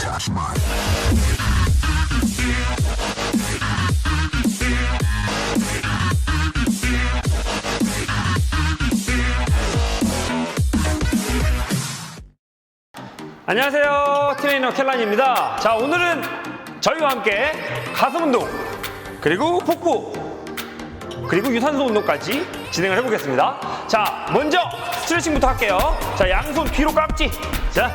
touch mine. 안녕하세요. 트레이너 켈란입니다. 자, 오늘은 저희와 함께 가슴 운동, 그리고 복부, 그리고 유산소 운동까지 진행을 해보겠습니다. 자, 먼저 스트레칭부터 할게요. 자, 양손 뒤로 깍지. 자,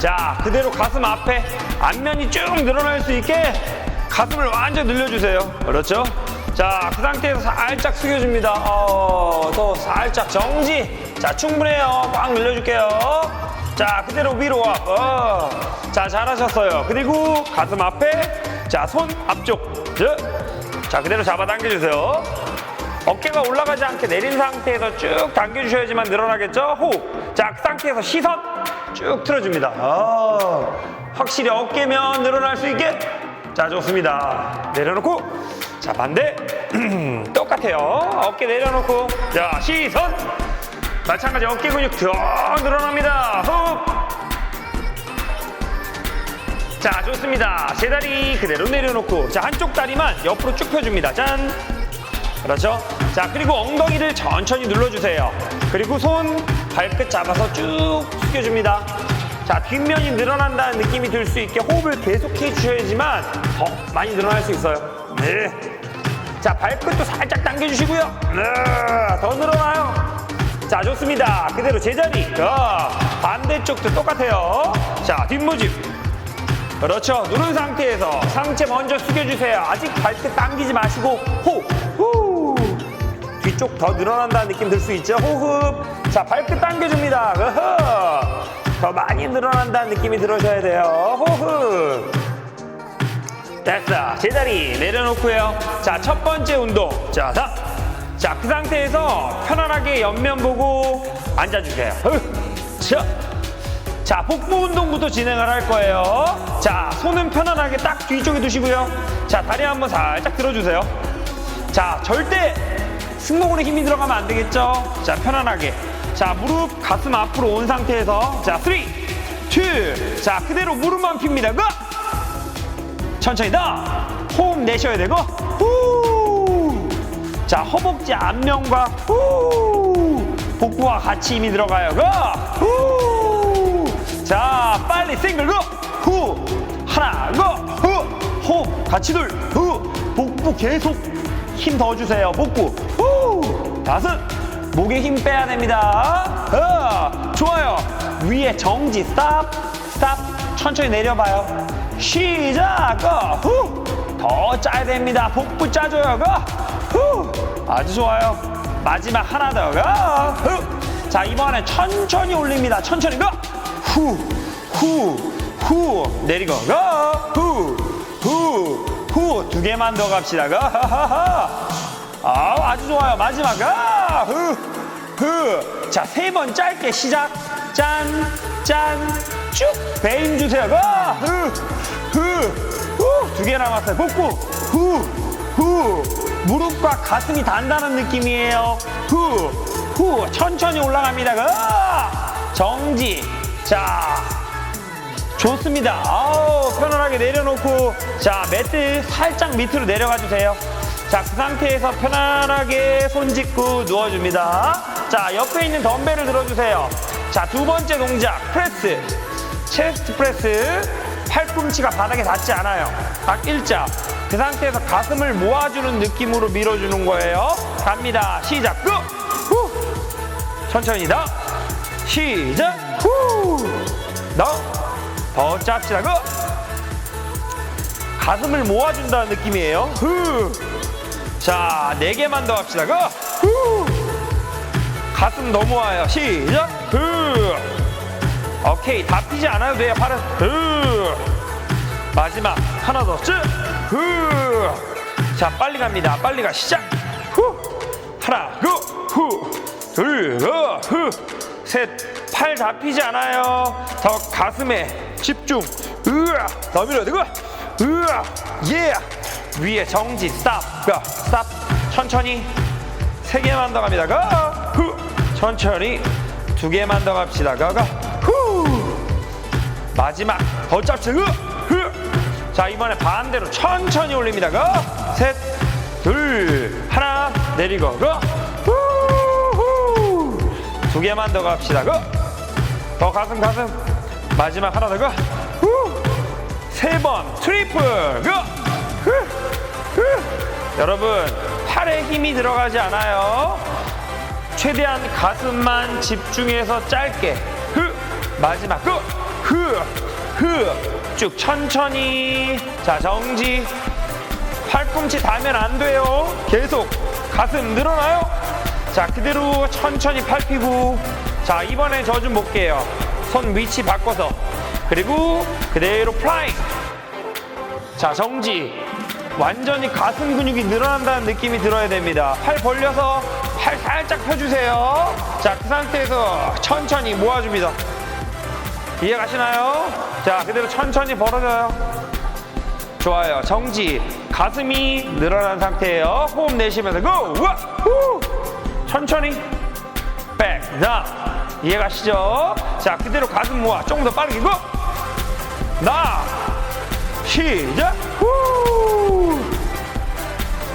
자, 그대로 가슴 앞에 앞면이 쭉 늘어날 수 있게 가슴을 완전 늘려주세요. 그렇죠? 자, 그 상태에서 살짝 숙여줍니다. 어, 또 살짝 정지. 자, 충분해요. 꽉 늘려줄게요. 자, 그대로 위로 와. 어. 자, 잘하셨어요. 그리고 가슴 앞에, 자, 손 앞쪽. 자, 자, 그대로 잡아 당겨주세요. 어깨가 올라가지 않게 내린 상태에서 쭉 당겨주셔야지만 늘어나겠죠? 호흡. 자, 그 상태에서 시선 쭉 틀어줍니다. 아, 확실히 어깨면 늘어날 수 있게. 자, 좋습니다. 내려놓고. 자, 반대. 똑같아요. 어깨 내려놓고. 자, 시선. 마찬가지 어깨 근육 더 늘어납니다. 호흡. 자, 좋습니다. 제 다리 그대로 내려놓고. 자, 한쪽 다리만 옆으로 쭉 펴줍니다. 짠. 그렇죠? 자, 그리고 엉덩이를 천천히 눌러주세요. 그리고 손, 발끝 잡아서 쭉 숙여줍니다. 자, 뒷면이 늘어난다는 느낌이 들 수 있게 호흡을 계속해 주셔야지만 더 많이 늘어날 수 있어요. 네. 자, 발끝도 살짝 당겨주시고요. 네, 더 늘어나요. 자, 좋습니다. 그대로 제자리. 자, 반대쪽도 똑같아요. 자, 뒷모집. 그렇죠. 누른 상태에서 상체 먼저 숙여주세요. 아직 발끝 당기지 마시고 호, 후. 뒤쪽 더 늘어난다는 느낌 들 수 있죠. 호흡. 자, 발끝 당겨줍니다. 어허. 더 많이 늘어난다는 느낌이 들어셔야 돼요. 호흡. 됐어. 제자리 내려놓고요. 자, 첫 번째 운동. 자, 자. 자, 그 상태에서 편안하게 옆면 보고 앉아주세요. 으, 자. 자, 복부 운동부터 진행을 할 거예요. 자, 손은 편안하게 딱 뒤쪽에 두시고요. 자, 다리 한번 살짝 들어주세요. 자, 절대 승모근에 힘이 들어가면 안 되겠죠? 자, 편안하게. 자, 무릎, 가슴 앞으로 온 상태에서 자, 3, 2, 자, 그대로 무릎만 핍니다. 고! 천천히 더! 호흡 내셔야 되고, 후! 자, 허벅지 앞면과 후! 복부와 같이 힘이 들어가요. 고! 후! 자, 빨리 싱글 고! 후! 하나, 고! 후! 호흡 같이 둘, 후! 복부 계속 힘 더 주세요. 복부. 후! 다섯. 목에 힘 빼야 됩니다. 어, 좋아요. 위에 정지. 스탑. 스탑. 천천히 내려봐요. 시작. 고! 후! 더 짜야 됩니다. 복부 짜줘요. 고! 후! 아주 좋아요. 마지막 하나 더. 고! 후! 자, 이번에 천천히 올립니다. 천천히 고! 후! 후! 후! 내리고 고! 후! 후! 후! 두 개만 더 갑시다. 고! 하하하! 아우, 아주 좋아요. 마지막. 아! 후! 후! 자, 세 번 짧게 시작. 짠! 짠! 쭉! 배임 주세요. 고! 후! 후! 후! 두 개 남았어요. 복부. 후! 후! 무릎과 가슴이 단단한 느낌이에요. 후! 후! 천천히 올라갑니다. 고! 정지. 자, 좋습니다. 아우, 편안하게 내려놓고, 자, 매트 살짝 밑으로 내려가 주세요. 자, 그 상태에서 편안하게 손 짚고 누워줍니다. 자, 옆에 있는 덤벨을 들어주세요. 자, 두 번째 동작, 프레스. 체스트 프레스. 팔꿈치가 바닥에 닿지 않아요. 딱 일자. 그 상태에서 가슴을 모아주는 느낌으로 밀어주는 거예요. 갑니다. 시작. 고! 후! 천천히 더. 시작. 후! 더. 더 짭시다. 고! 가슴을 모아준다는 느낌이에요. 후! 자, 네 개만 더 합시다. 고! 후! 가슴 넘어와요. 시작. 후! 오케이. 다 피지 않아도 돼요. 팔은. 후! 마지막. 하나 더. 쭉! 후! 자, 빨리 갑니다. 빨리 가. 시작. 후! 하나, 고! 후! 둘, 고! 후! 셋. 팔 다 피지 않아요. 더 가슴에 집중. 으아! 더 밀어야 되고. 으아! 예! 위에 정지. 스탑. 고! 스탑. 천천히. 세 개만 더 갑니다. 고! 후! 천천히. 두 개만 더 갑시다. 고! 고! 후! 마지막 더 잡지 흐, 흐. 자 이번에 반대로 천천히 올립니다 그셋둘 하나 내리고 그두 개만 더 갑시다 그더 가슴 가슴 마지막 하나 더그세번 트리플 그 흐, 흐. 여러분 팔에 힘이 들어가지 않아요. 최대한 가슴만 집중해서 짧게 흐 마지막 흐흐흐쭉 천천히. 자 정지. 팔꿈치 닿으면 안 돼요. 계속 가슴 늘어나요. 자 그대로 천천히 팔 피고. 자 이번엔 저좀 볼게요. 손 위치 바꿔서. 그리고 그대로 플라잉. 자 정지 완전히 가슴 근육이 늘어난다는 느낌이 들어야 됩니다 팔 벌려서 팔 살짝 펴주세요 자 그 상태에서 천천히 모아줍니다 이해가시나요? 자 그대로 천천히 벌어져요 좋아요 정지 가슴이 늘어난 상태예요 호흡 내쉬면서 고! 우와! 후! 천천히 백 다운 이해가시죠? 자 그대로 가슴 모아 조금 더 빠르게 고! 나 시작! 후!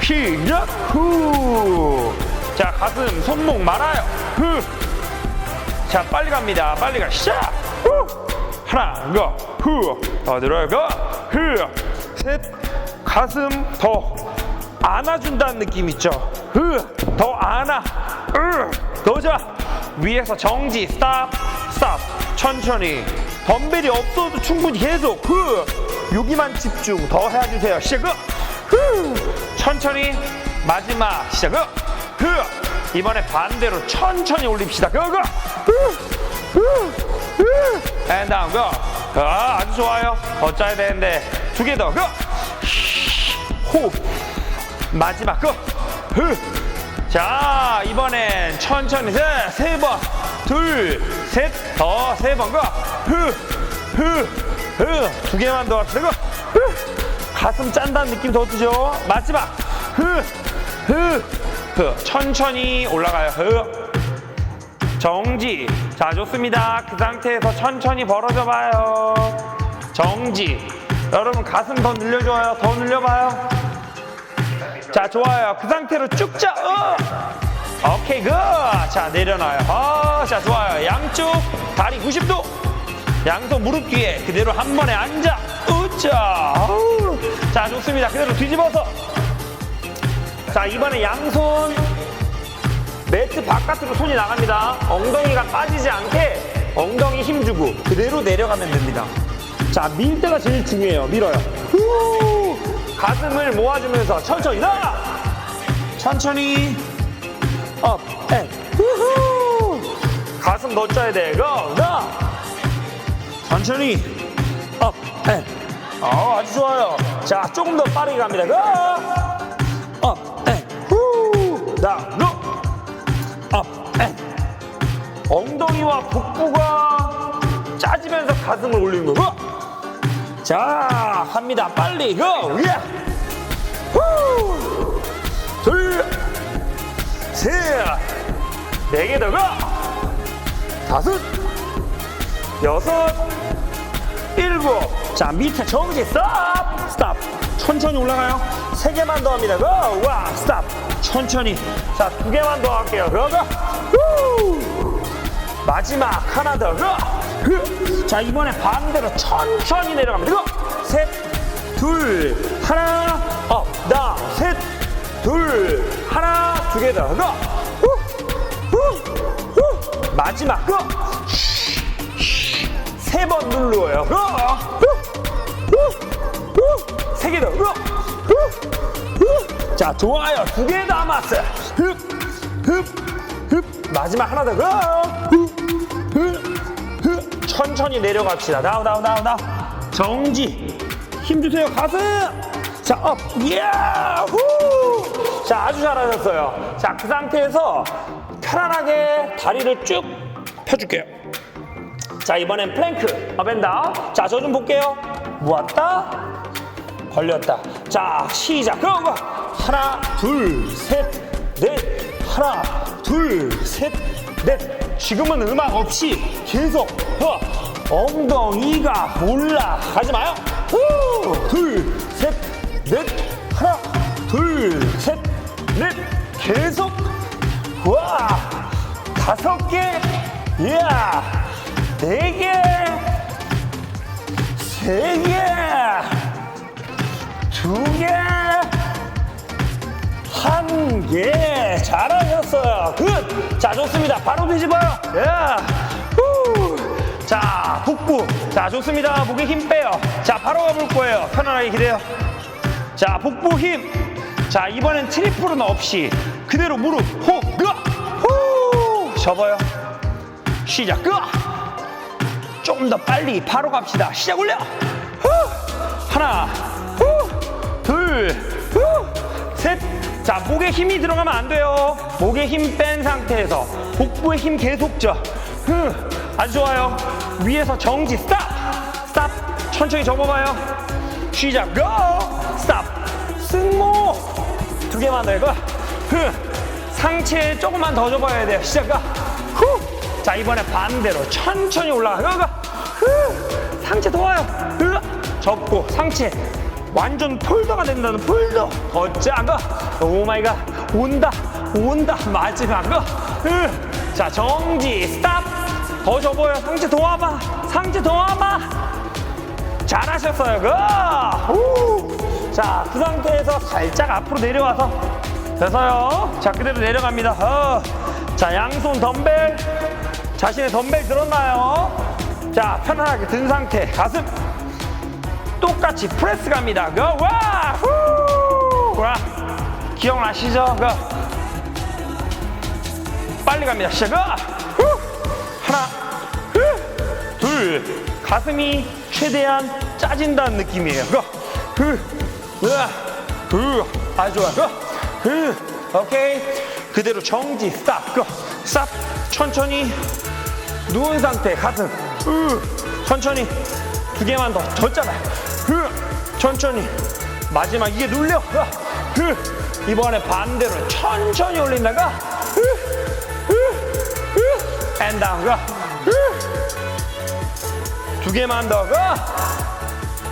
시작! 후자 가슴 손목 말아요. 후자 빨리 갑니다. 빨리 가. 시작! 후! 하나 고후더 늘어요 고후셋 가슴 더 안아준다는 느낌 있죠? 후더 안아. 더자 위에서 정지. 스탑 스탑. 천천히. 덤벨이 없어도 충분히 계속. 후 여기만 집중. 더 해주세요. 시작. 후. 천천히 마지막 시작. 후. 이번에 반대로 천천히 올립시다. 고고. and down. 아, 아주 좋아요. 더 짜야 되는데. 두 개 더. go 호흡 마지막. go 자 이번엔 천천히. 세번둘 셋 더 세 번. 가. 흐흐 흐 두 개만 더 합시다. 그. 흐. 가슴 짠다는 느낌 더 드죠. 마지막 천천히 올라가요. 흐. 정지. 자 좋습니다. 그 상태에서 천천히 벌어져 봐요. 정지. 여러분 가슴 더 늘려줘요. 더 늘려봐요. 자 좋아요 그 상태로 쭉 자. 어. 오케이 굿 자 내려놔요 어, 자 좋아요 양쪽 다리 90도 양손 무릎 뒤에 그대로 한 번에 앉아. 어우. 자 좋습니다. 그대로 뒤집어서. 자 이번에 양손 매트 바깥으로 손이 나갑니다. 엉덩이가 빠지지 않게 엉덩이 힘주고 그대로 내려가면 됩니다. 자 밀 때가 제일 중요해요. 밀어요. 후. 가슴을 모아주면서 천천히 나 천천히 업, 앤, 우후. 가슴 넣어줘야 돼. 고, 나 천천히 업, 앤 어, 아주 좋아요 자 조금 더 빠르게 갑니다 고, 업, 앤, 후 다운, 로 업, 앤 엉덩이와 복부가 짜지면서 가슴을 올리는 거고 자, 합니다. 빨리 고! 예! 후! 둘, 셋, 네 개 더 고! 다섯, 여섯, 일곱. 자, 밑에 정지 스탑! 스탑. 천천히 올라가요. 세 개만 더 합니다. 고! 와, 스탑. 천천히. 자, 두 개만 더 할게요. 고! 고! 후! 마지막 하나 더. 고! 흐. 자 이번에 반대로 천천히 내려갑니다. 이거 셋, 둘, 하나, 업, 다운, 셋, 둘, 하나, 두 개 더. 이거 후, 후, 후. 마지막 거. 세 번 눌러요. 후. 세개 더. 자 좋아요. 두 개 남았어요. 흡, 흡, 흡. 마지막 하나 더. 이거 후, 후. 천천히 내려갑시다. 다운, 다운, 다운, 다운. 정지. 힘 주세요. 가슴. 자, 업. 이야! 후! 자, 아주 잘하셨어요. 자, 그 상태에서 편안하게 다리를 쭉 펴줄게요. 자, 이번엔 플랭크. 업앤다운. 자, 저 좀 볼게요. 모았다. 벌렸다. 자, 시작. 그럼 하나, 둘, 셋, 넷. 하나, 둘, 셋, 넷. 지금은 음악 없이 계속 어, 엉덩이가 몰라. 가지 마요. 후! 둘, 셋, 넷. 하나, 둘, 셋, 넷. 계속. 와! 다섯 개. 이야! 네 개. 세 개. 두 개. 한 개. 잘하셨어요. 굿. 자, 좋습니다. 바로 뒤집어요. 야. 후. 자, 복부. 자, 좋습니다. 목에 힘 빼요. 자, 바로 가볼 거예요. 편안하게 기대요. 자, 복부 힘. 자, 이번엔 트리플은 없이 그대로 무릎 호, 끄. 후. 접어요. 시작. 끄. 조금 더 빨리 바로 갑시다. 시작 올려. 후. 하나, 후. 둘, 후. 셋. 자, 목에 힘이 들어가면 안 돼요. 목에 힘 뺀 상태에서 복부에 힘 계속 줘. 후. 아주 좋아요. 위에서 정지, 스탑. 스탑. 천천히 접어봐요. 시작. 고! 스탑. 승모. 두 개만 더 해봐. 후. 상체 조금만 더 접어야 돼요. 시작. 가. 후. 자, 이번에 반대로 천천히 올라가. 가. 상체 더 와요. 으. 접고 상체 완전 폴더가 된다는 폴더. 더 작아. 오 마이 갓. 온다. 온다. 마지막 거. 으. 자, 정지. 스탑. 더 접어요. 상체 더 와봐. 상체 더 와봐. 잘하셨어요. 그. 후. 자, 그 상태에서 살짝 앞으로 내려와서 돼서요. 자, 그대로 내려갑니다. 어. 자, 양손 덤벨. 자신의 덤벨 들었나요? 자, 편안하게 든 상태. 가슴. 똑같이 프레스 갑니다. 그. 와! 후! 와! 기억나시죠? 그. 빨리 갑니다. 시작. 그. 후! 하나, 후! 둘. 가슴이 최대한 짜진다는 느낌이에요. 그. 후! 으아! 후! 아주 좋아. 그. 후! 오케이. 그대로 정지. 스탑. 그. 스탑. 천천히. 누운 상태. 가슴. 후! 천천히. 두 개만 더. 졌잖아요. 후! 천천히. 마지막 이게 눌려. 이번에 반대로 천천히 올린다가 후! 후! 후! and down. 그. 후! 두 개만 더. 그.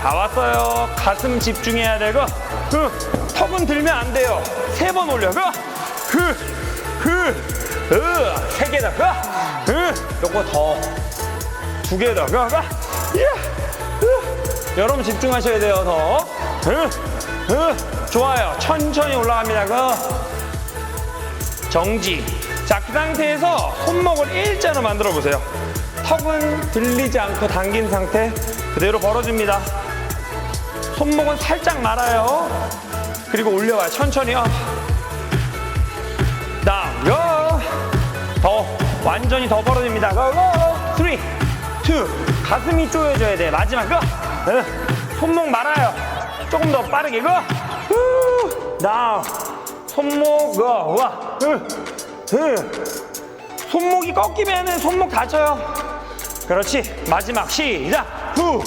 다 왔어요. 가슴 집중해야 되고. 흐. 턱은 들면 안 돼요. 세 번 올려. 그. 흐. 흐. 으. 세개 더. 그. 흐. 요거 더. 두개 더. 그. 그. 예. 흐. 여러분 집중하셔야 돼요. 더. 흐. 흐. 좋아요. 천천히 올라갑니다. 그. 정지. 자, 그 상태에서 손목을 일자로 만들어 보세요. 턱은 들리지 않고 당긴 상태 그대로 벌어집니다. 손목은 살짝 말아요. 그리고 올려와요. 천천히요. 다음, 고! 더, 완전히 더 벌어집니다. 고, 고! 3, 2, 가슴이 조여져야 돼. 마지막, 고! 어, 손목 말아요. 조금 더 빠르게, 고! 후! 다음, 손목, 고! 와! 으, 으. 손목이 꺾이면은 손목 다쳐요. 그렇지. 마지막 시작. 후,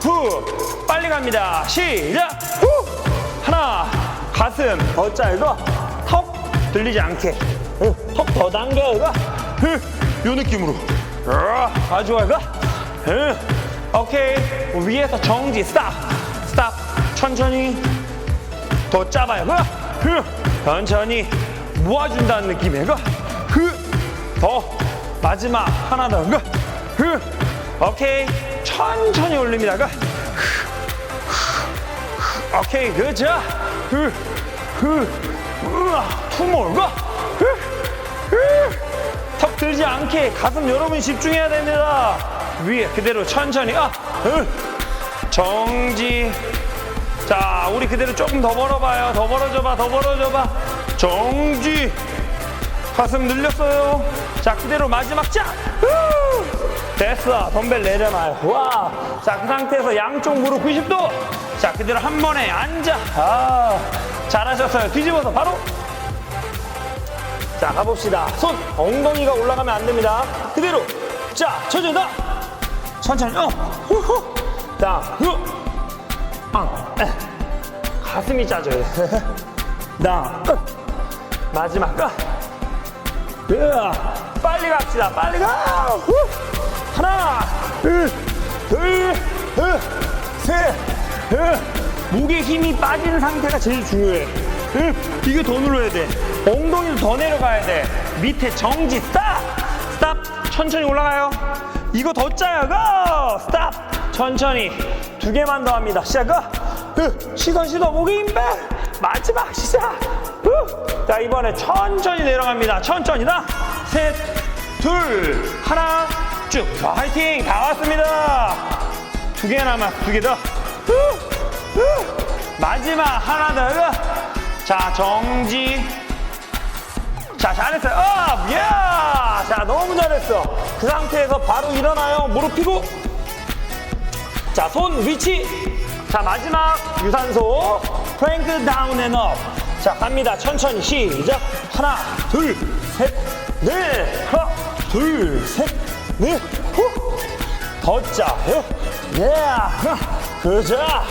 후. 빨리 갑니다. 시작. 후. 하나. 가슴 더 짧고 턱 들리지 않게. 턱 더 당겨. 이거. 후. 요 느낌으로. 아주. 후. 오케이. 위에서 정지. 스탑. 스탑. 천천히. 더 짜봐요. 천천히 모아준다는 느낌이에요. 더 마지막 하나 더. 오케이. 천천히 올립니다. 그. 오케이. 우와. 투몰. 그. 들지 않게 가슴 여러분 집중해야 됩니다. 위에 그대로 천천히. 아. 후. 정지. 자, 우리 그대로 조금 더 벌어봐요. 더 벌어줘봐, 더 벌어줘봐. 정지. 가슴 늘렸어요. 자, 그대로 마지막 짝. 후! 됐어. 덤벨 내려놔요. 와. 자, 그 상태에서 양쪽 무릎 90도. 자, 그대로 한 번에 앉아. 아, 잘하셨어요. 뒤집어서 바로. 자, 가봅시다. 손, 엉덩이가 올라가면 안 됩니다. 그대로. 자, 천천히 다. 천천히. 어. 후후. 자, 후. 아, 에. 가슴이 짜져요. 나 끝. 마지막 끝. 으아. 빨리 갑시다. 빨리 가. 후. 하나, 둘, 둘, 둘, 셋. 으. 목에 힘이 빠지는 상태가 제일 중요해. 으. 이게 더 눌러야 돼. 엉덩이도 더 내려가야 돼. 밑에 정지, 스탑! 스탑! 천천히 올라가요. 이거 더 짜요. 고! 스탑! 천천히. 두 개만 더 합니다. 시작. 고! 으. 시선, 시선. 목에 힘 빼. 마지막 시작. 으. 자, 이번에 천천히 내려갑니다. 천천히다. 셋, 둘, 하나, 쭉. 자, 화이팅! 다 왔습니다. 두 개 남았어, 두 개 더. 후, 후. 마지막 하나 더. 으. 자, 정지. 자, 잘했어요. 업! 야! 자, 너무 잘했어. 그 상태에서 바로 일어나요. 무릎 펴고. 자, 손 위치. 자, 마지막 유산소. 프랭크 다운 앤 업. 자, 갑니다. 천천히 시작. 하나, 둘, 셋, 넷. 하나, 둘, 셋, 넷. 후. 더 짜. 요. 예. 하나, 그자.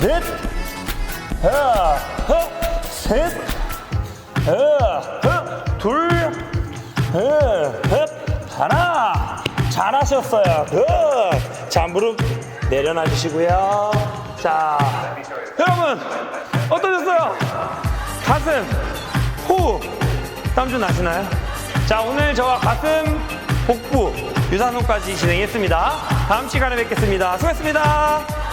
넷. 하나, 셋. 하나, 둘, 셋, 하나. 잘하셨어요. 굿. 자, 무릎 내려놔 주시고요. 자, 여러분, 어떠셨어요? 가슴, 호흡, 땀 좀 나시나요? 자, 오늘 저와 가슴, 복부, 유산호까지 진행했습니다. 다음 시간에 뵙겠습니다. 수고했습니다.